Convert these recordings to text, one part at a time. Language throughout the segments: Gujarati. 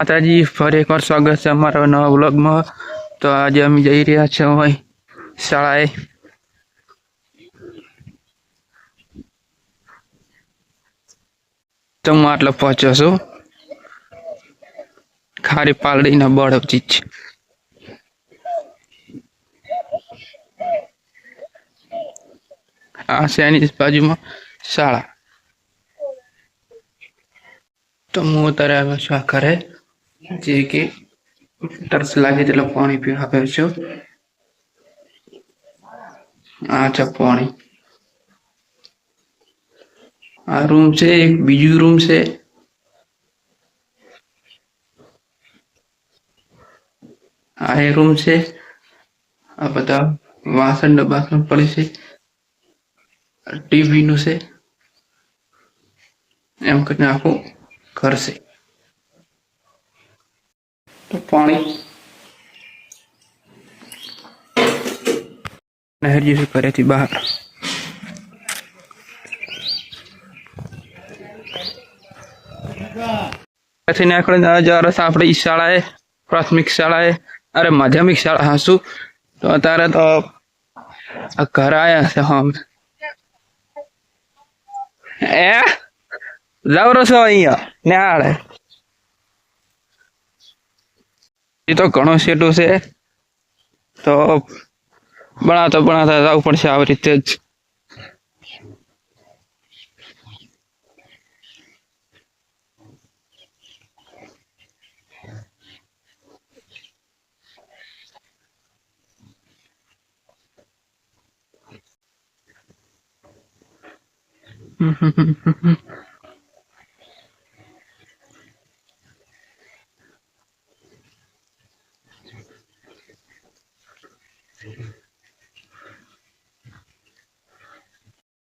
માતાજી, ફરી એકવાર સ્વાગત છે અમારા નવા વ્લોગમાં. તો આજે અમે જઈ રહ્યા છીએ હોય શાળાએ. તો હું આટલો પહોંચ્યો છું. ખારી પાલડીના બળ છે. આ એની બાજુમાં શાળા? તો હું અત્યારે આવ્યો છું આ ઘરે. જે કે તરસ લાગે તેટલો પાણી પી આવ્યો છે. આ છે પાણી. આ રૂમ છે, એક બીજું રૂમ છે. આ એ રૂમ છે. આ બધા વાસણ બાસણ પડે છે. ટીવી નું છે. એમ કરીને આખું તો પાણી. નહેર જેવું ઘરેથી બહાર? પછી નીકળીને જવા આપણે શાળાએ, પ્રાથમિક શાળાએ, અરે માધ્યમિક શાળા હાસુ. તો અત્યારે તો ઘર આયા છે હમ એ જાવરો છો અહીંયા ન્યાળે એ તો ઘણો સેટું છે. તો ભણાતો ભણાવતા જવું પડશે આવી રીતે જ.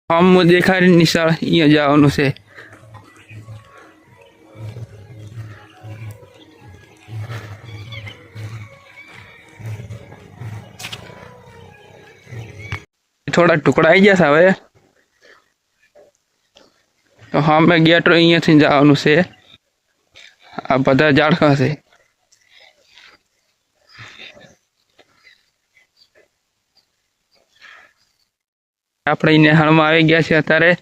આમ દેખાય નિશાળ અહીંયા જવાનું છે થોડા ટુકડા આવી ગયા છે હવે તો હા મેં ગેટ અહીંયાથી જવાનું છે આ બધા ઝાડખા છે આપણે નેહાળમાં આવી ગયા છે અત્યારે.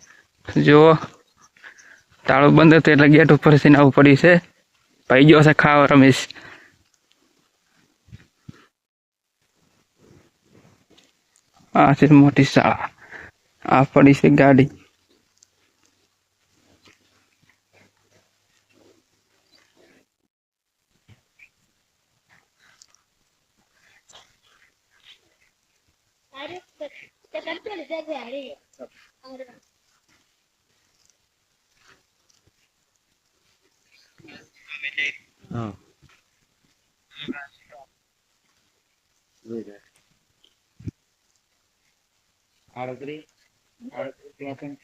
જો તાળું બંધ હતું એટલે ગેટ ઉપર થઈને આવવું છે. ભાઈ ગયો છે ખાવા, રમેશ. આ છે મોટી શાળા. આ પડી છે ગાડી. Oh. આડત્રીસ આડત્રીસ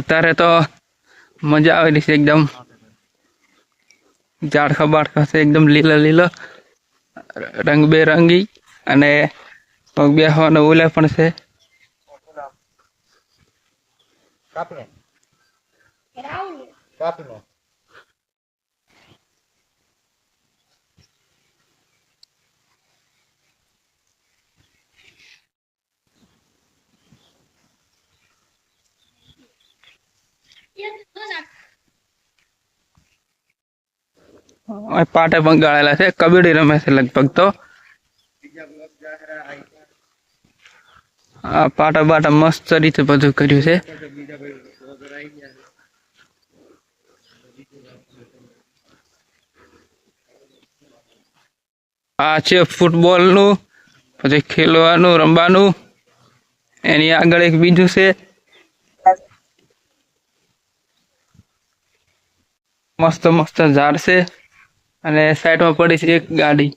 અત્યારે તો મજા આવેલી છે એકદમ. ઝાડખા બાડખા છે, એકદમ લીલો લીલો રંગબેરંગી અને પગ બેસવાનો ઉલે પણ છે. અહીં પાટે ગાળેલા છે. કબડ્ડી રમે છે લગભગ તો. આ પાટા બાટા મસ્ત રીતે બધું કર્યું છે. આ છે ફૂટબોલનું પછી ખેલવાનું, રમવાનું. એની આગળ એક બીજું છે. મસ્ત મસ્ત ઝાડ છે. અને સાઈડમાં પડી છે એક ગાડી.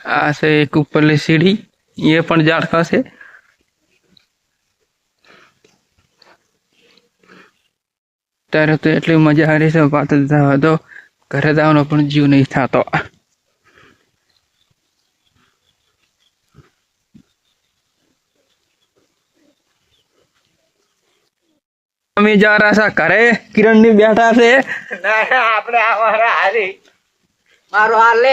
આ છે એક ઉપરલી સીડી. એ પણ ઝાડખા છે ત્યારે તો એટલી મજા આવી છે પાત્ર તો ઘરે જવાનો પણ જીવ નહીં થતો. અમે જા રહ્યા છે, ઘરે કિરણની બેઠા છે. ના આપણે આ હારી. મારો હાલ લે